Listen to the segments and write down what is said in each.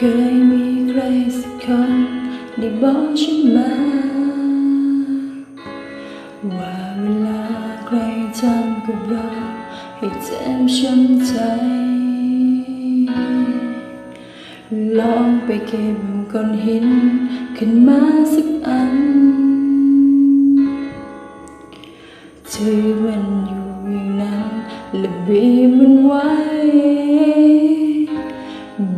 เคยมีใครสักคนได้บอกฉันมา ว่าเวลาใครทำกับเรา ให้เจ็บช้ำใจ ลองไปเก็บก้อนหิน ขึ้นมาสักอันที่มันอยู่อย่างนั้นและบีบมันไว้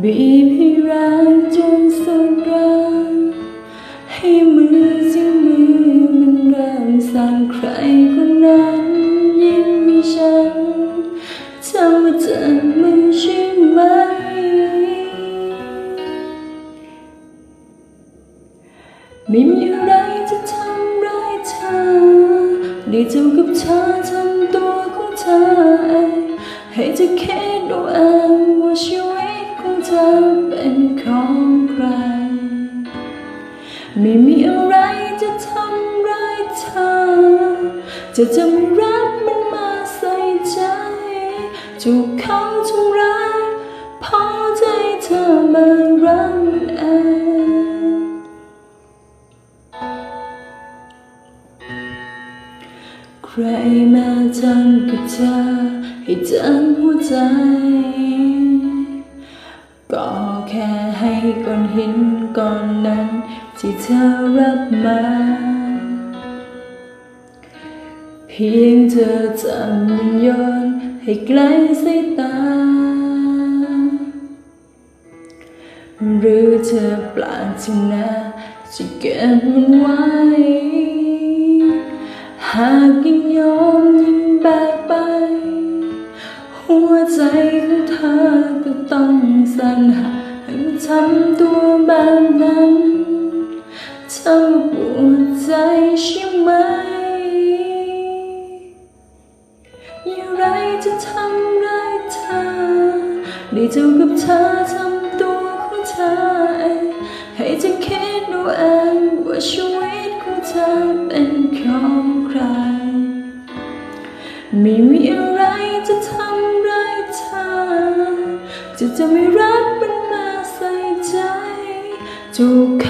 บีบให้แรงจนสุดแรงให้มือที่มือมันเริ่มสั่นใครคนนั้นยิ่งมีฉันเธอมาจับมือใช่ไหม ไม่มีอะไรจะทำร้ายเธอได้เจอกับเธอทำตัวของเธอเองให้เธอคิดเอาเองว่าชีวิ ไม่มีอะไรจะทำร้ายเธอ จะจะไม่รักมันมาใส่ใจถูกเขาทำร้ายพอใจเธอมารักเองใครมาทำกับเธอให้เจ็บหัวใจก็แค่ให้ก้อนหินก้อนนั้น ที่เธอรับมา เพียงเธอจำมันโยนให้ไกลสายตา หรือเธอปลาดที่น้าจะเก็บมันไว้ หากยิ่งยอมยิ่งแบกไป หัวใจของเธอก็ต้องสั่นหาให้ทำตัวแบบนั้น เธอปวดใจใช่ไหมอะไรจะทำร้ายเธอ ได้เจอกับเธอทำตัวของเธอเองให้เธอคิดเอาเองว่าชีวิตของเธอเป็นของใคร ไม่มีอะไรจะทำร้ายเธอ จะจะไม่รักมันมาใส่ใจถูก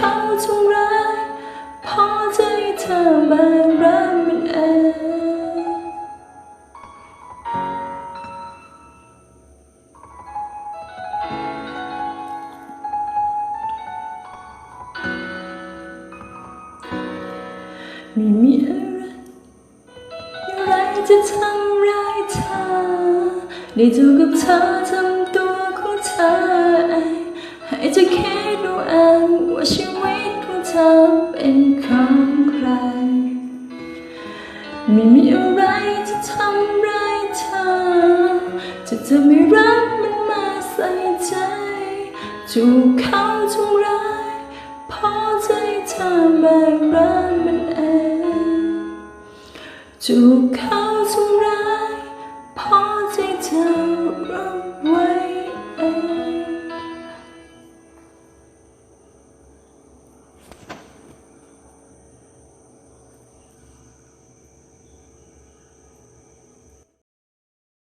เธอมารักมันเองไม่มีอะไรอะไรจะทำร้ายเธอได้เจอกับเธอทำตัวของเธอให้เธอคิดเอาเองว่าชีวิต ธอเป็นของใคร ไม่มีอะไรจะทำร้ายเธอ จะเธอไม่รักมันมาใส่ใจจูบเขาจงร้ายพอใจเธอมารักมันเองจูบเขาจงร้ายพอใจเธอรัก